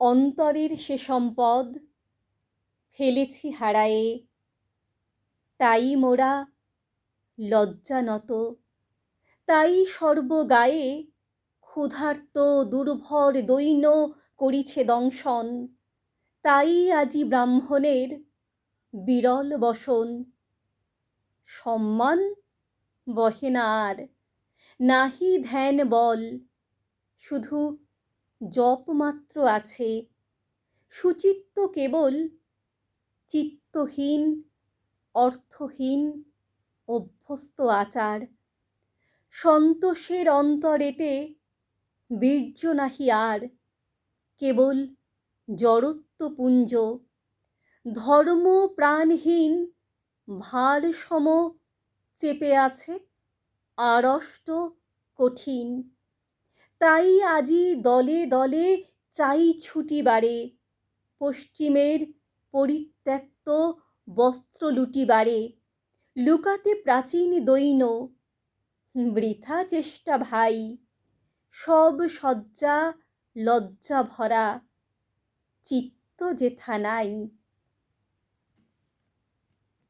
অন্তরের সে সম্পদ ফেলেছি হারায়ে, তাই মোরা লজ্জানত, তাই সর্বগায়ে ক্ষুধার্ত, দুর্ভর দৈন্য করিছে দংশন, তাই আজি ব্রাহ্মণের বিরল বসন। সম্মান বহে না আর, নাহি ধ্যান বল, শুধু জপ মাত্র আছে। সুচিত্ত কেবল চিত্তহীন, অর্থহীন, অভ্যস্ত আচার। সন্তোষের অন্তরেতে বীর্য নাহি আর। কেবল জড়ত্বপুঞ্জ। ধর্ম প্রাণহীন ভারসম চেপে আছে, আড়ষ্ট, কঠিন। তাই আজি দলে দলে চাই ছুটি বাড়ে পশ্চিমের পরিত্যক্ত বস্ত্র লুটিবারে লুকাতে প্রাচীন দৈন্য বৃথা চেষ্টা ভাই। সব সজ্জা লজ্জা ভরা, চিত্ত যেথা নাই।